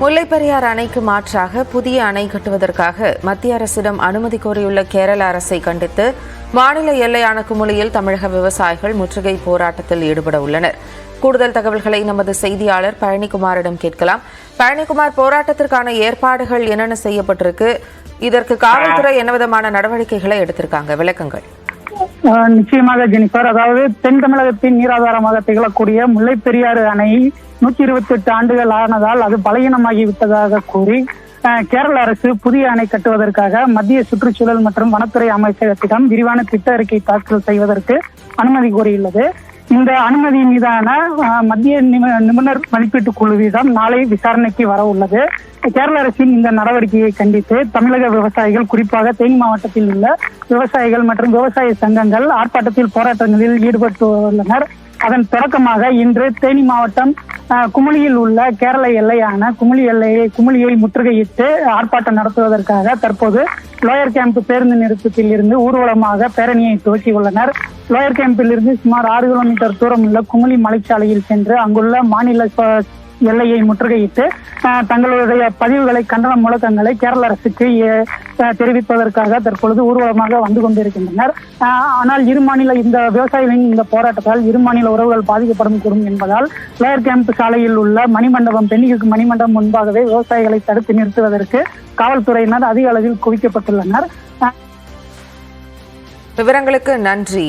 முல்லைப்பெரியார் அணைக்கு மாற்றாக புதிய அணை கட்டுவதற்காக மத்திய அரசிடம் அனுமதி கோரியுள்ள கேரள அரசை கண்டித்து மாநில எல்லையான குமுளியில் தமிழக விவசாயிகள் முற்றுகை போராட்டத்தில் ஈடுபட உள்ளனர். கூடுதல் தகவல்களை நமது செய்தியாளர் பழனிக்குமாரிடம் கேட்கலாம். பழனிக்குமார் போராட்டத்திற்கான ஏற்பாடுகள் என்னென்ன செய்யப்பட்டிருக்கு? இதற்கு காவல்துறை என்ன விதமான நடவடிக்கைகளை எடுத்திருக்காங்க. விளக்கங்கள். நிச்சயமாக ஜெனிஃபர். அதாவது தென் தமிழகத்தின் நீராதாரமாக திகழக்கூடிய முல்லை பெரியாறு அணை நூற்றி இருபத்தி எட்டு ஆண்டுகள் ஆனதால் அது பலகீனமாகி விட்டதாக கூறி கேரள அரசு புதிய அணை கட்டுவதற்காக மத்திய சுற்றுச்சூழல் மற்றும் வனத்துறை அமைச்சகத்திடம் விரிவான திட்ட அறிக்கை தாக்கல் செய்வதற்கு அனுமதி கோரியுள்ளது. இந்த அனுமதி மீதான மத்திய நிபுணர் மதிப்பீட்டு குழுவிடம் நாளை விசாரணைக்கு வர உள்ளது. கேரள அரசின் இந்த நடவடிக்கையை கண்டித்து தமிழக விவசாயிகள் குறிப்பாக தேனி மாவட்டத்தில் உள்ள விவசாயிகள் மற்றும் விவசாய சங்கங்கள் ஆர்ப்பாட்டத்தில் போராட்டங்களில் ஈடுபட்டுள்ளனர். அதன் தொடக்கமாக இன்று தேனி மாவட்டம் குமுளியில் உள்ள கேரள எல்லையான குமுளி எல்லையை குமுளியை முற்றுகையிட்டு ஆர்ப்பாட்டம் நடத்துவதற்காக தற்போது லோயர் கேம்ப் பேருந்து நிறுத்தத்தில் இருந்து ஊர்வலமாக பேரணியை துவக்கியுள்ளனர் லோயர் கேம்பில் இருந்து சுமார் ஆறு கிலோமீட்டர் தூரம் உள்ள குமுளி மலைச்சாலையில் சென்று அங்குள்ள மாநில எல்லையை முற்றுகையிட்டு தங்களுடைய பதிவுகளை கண்டன முழக்கங்களை கேரள அரசுக்கு தெரிவிப்பதற்காக தற்பொழுது ஊர்வலமாக வந்து கொண்டிருக்கின்றனர். ஆனால் இரு மாநில இந்த விவசாயிகளின் இந்த போராட்டத்தால் இரு மாநில உறவுகள் பாதிக்கப்படும் கூடும் என்பதால் லேயர் கேம்ப் சாலையில் உள்ள மணிமண்டபம் பெண்ணிக்கு மணிமண்டபம் முன்பாகவே விவசாயிகளை தடுத்து நிறுத்துவதற்கு காவல்துறையினர் அதிக அளவில் குவிக்கப்பட்டுள்ளனர். விவரங்களுக்கு நன்றி.